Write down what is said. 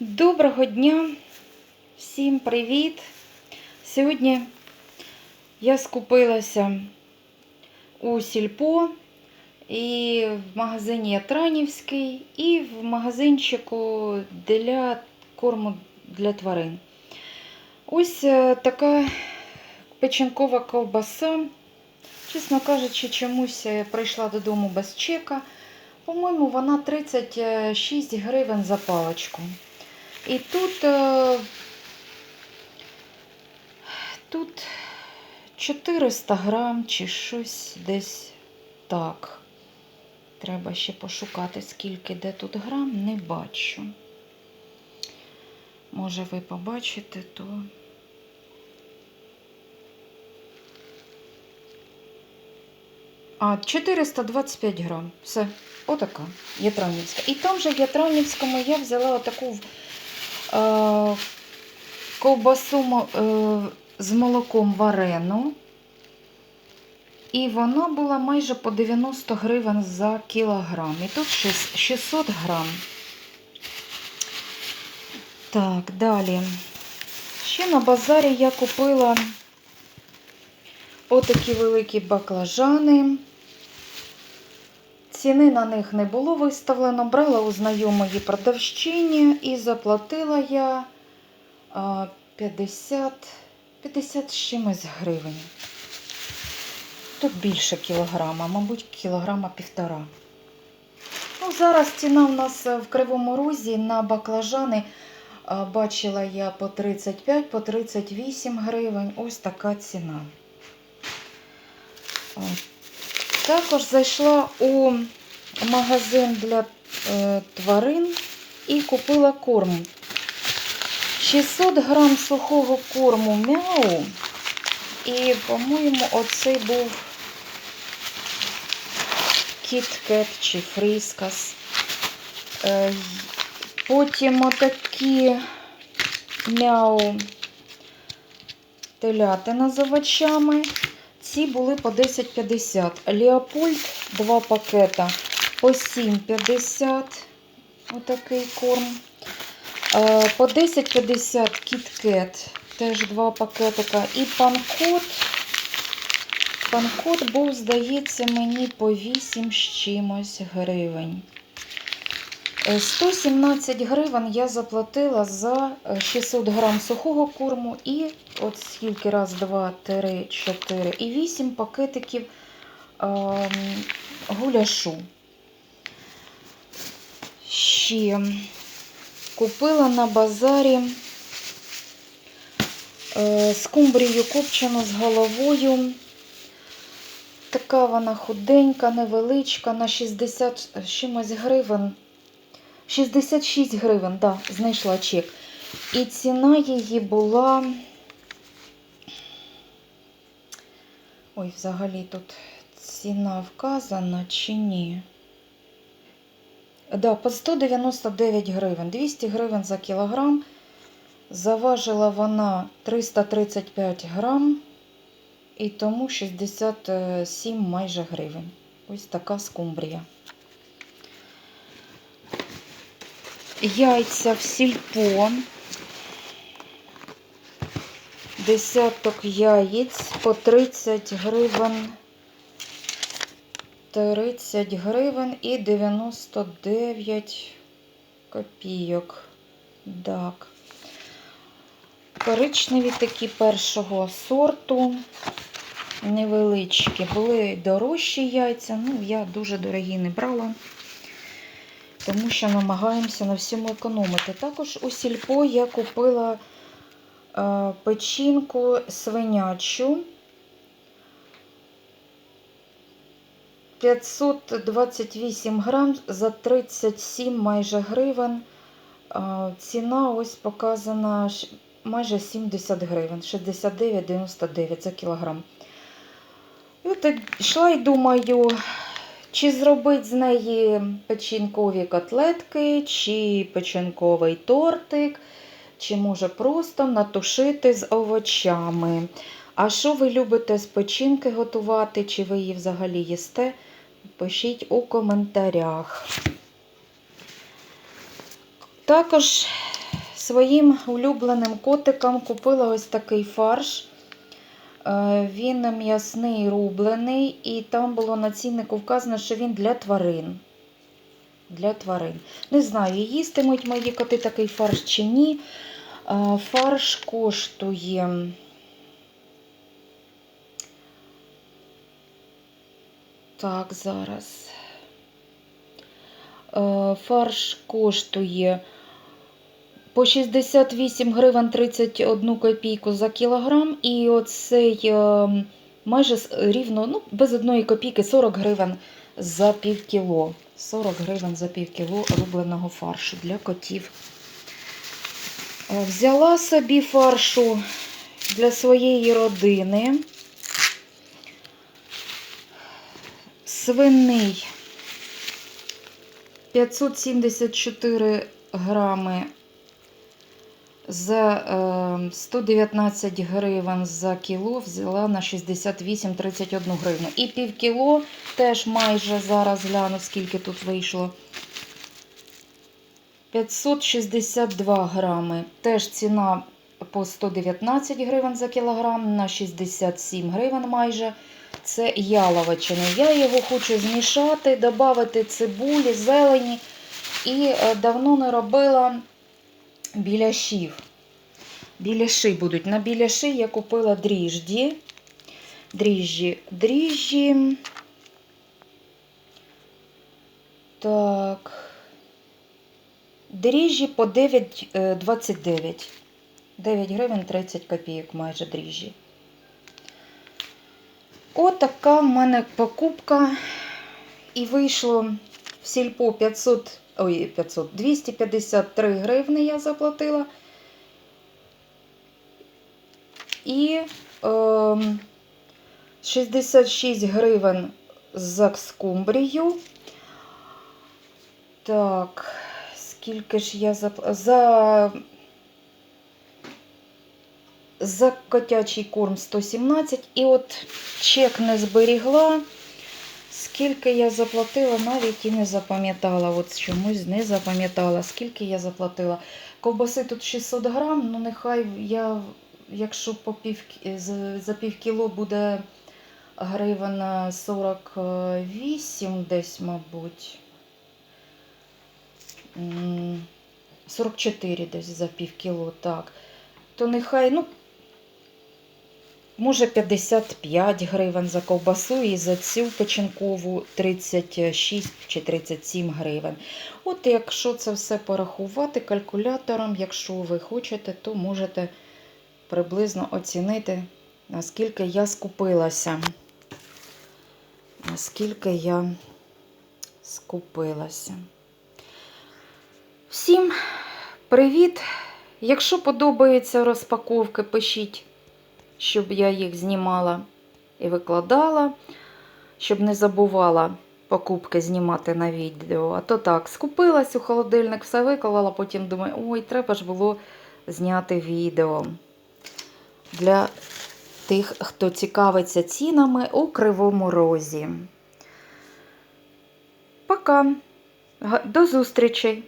Доброго дня, всім привіт! Сьогодні я скупилася у Сільпо і в магазині Ятранівський, і в магазинчику для корму для тварин. Ось е, така печінкова ковбаса. Чесно кажучи, чомусь е, прийшла додому без чека. По-моєму, вона 36 гривень за паличку. І тут, е, тут 400 грам чи щось десь так. Треба ще пошукати, скільки де тут грам, не бачу. Може, ви побачите, то. А, 425 грам. Все, отака Ятранівська. І там же в Ятранівському я взяла отаку ковбасу е, з молоком варену. І вона була майже по 90 гривень за кілограм. І тут 600 грам. Так, далі. Ще на базарі я купила отакі великі баклажани. Ціни на них не було виставлено. Брала у знайомої продавщині і заплатила я а, 50, 50 з чимось гривень. Тут більше кілограма, мабуть, кілограма півтора. Ну, зараз ціна у нас е, в Кривому Розі на баклажани бачила я по 35, по 38 гривень. Ось така ціна. Також зайшла у магазин для е, тварин і купила корм. 600 грам сухого корму мяу. І, по-моєму, оцей був кіткет чи фріскас. Е, потім отакі мяу телятина з овочами. Ці були по 10,50. Леопольд 2 пакета по 7,50. Отакий корм. Е, По 10,50 кіткет. Теж 2 пакетика. І панкот. Панкот був, здається, мені по 8 з чимось гривень. Е, 117 гривень я заплатила за е, 600 грам сухого корму і от скільки раз, два, три, чотири і вісім пакетиків ем, гуляшу. Ще купила на базарі е, скумбрію копчену з головою. Така вона худенька, невеличка, на 60 чимось гривень. 66 гривень, да, знайшла чек. І ціна її була. Ой, взагалі тут ціна вказана чи ні? Да, по 199 гривень, 200 гривень за кілограм. Заважила вона 335 грам, і тому 67 майже гривень. Ось така скумбрія. Яйця в сільпо. Десяток яєць по 30 гривень. 30 гривень і 99 копійок. Так. Коричневі такі першого сорту. Невеличкі. Були дорожчі яйця. Ну, я дуже дорогі не брала тому що намагаємося на всьому економити. Також у сільпо я купила е, печінку свинячу 528 грам за 37 майже гривень. Е, ціна ось показана майже 70 гривень, 69,99 за кілограм. І от йшла і думаю, чи зробити з неї печінкові котлетки, чи печінковий тортик, чи може просто натушити з овочами. А що ви любите з печінки готувати, чи ви її взагалі їсте? Пишіть у коментарях. Також Своїм улюбленим котикам купила ось такий фарш. Е, Він м'ясний рублений, і там було на ціннику вказано, що він для тварин. Для тварин. Не знаю, їстимуть мої коти такий фарш чи ні. Е, Фарш коштує. Так, зараз. Е, Фарш коштує по 68 гривень 31 копійку за кілограм. І оцей е, майже рівно, ну, без одної копійки 40 гривень за пів кіло. 40 гривень за пів кіло рубленого фаршу для котів. Е, Взяла собі фаршу для своєї родини. Свиний 574 грами за е, 119 гривень за кіло взяла на 68,31 гривну. І пів кіло теж майже зараз гляну, скільки тут вийшло. 562 грами. Теж ціна по 119 гривень за кілограм на 67 гривень майже. Це яловичина. Я його хочу змішати, додати цибулі, зелені. І е, давно не робила біляшів. Біляши будуть. На біляши я купила дріжджі. Дріжджі. Дріжджі. Так. Дріжджі по 9,29. 9 гривень 30 копійок майже дріжджі. Отака в мене покупка. І вийшло в сільпо 500, ой, 500, 253 гривни я заплатила. І е, 66 гривень за скумбрію. Так, скільки ж я заплатила? За за котячий корм 117. І от чек не зберігла. Скільки я заплатила, навіть і не запам'ятала. От чомусь не запам'ятала, скільки я заплатила. Ковбаси тут 600 грам, ну нехай я, якщо по пів, за- за пів кіло буде гривень 48 десь, мабуть. 44 десь за пів кіло, так. То нехай, ну, може 55 гривень за ковбасу і за цю печінкову 36 чи 37 гривень. От якщо це все порахувати калькулятором, якщо ви хочете, то можете приблизно оцінити, наскільки я скупилася. Наскільки я скупилася. Всім привіт! Якщо подобаються розпаковки, пишіть, щоб я їх знімала і викладала, щоб не забувала покупки знімати на відео. А то так, скупилась у холодильник, все виклала, потім думаю, ой, треба ж було зняти відео. Для тих, хто цікавиться цінами у Кривому Розі. Пока. До зустрічей!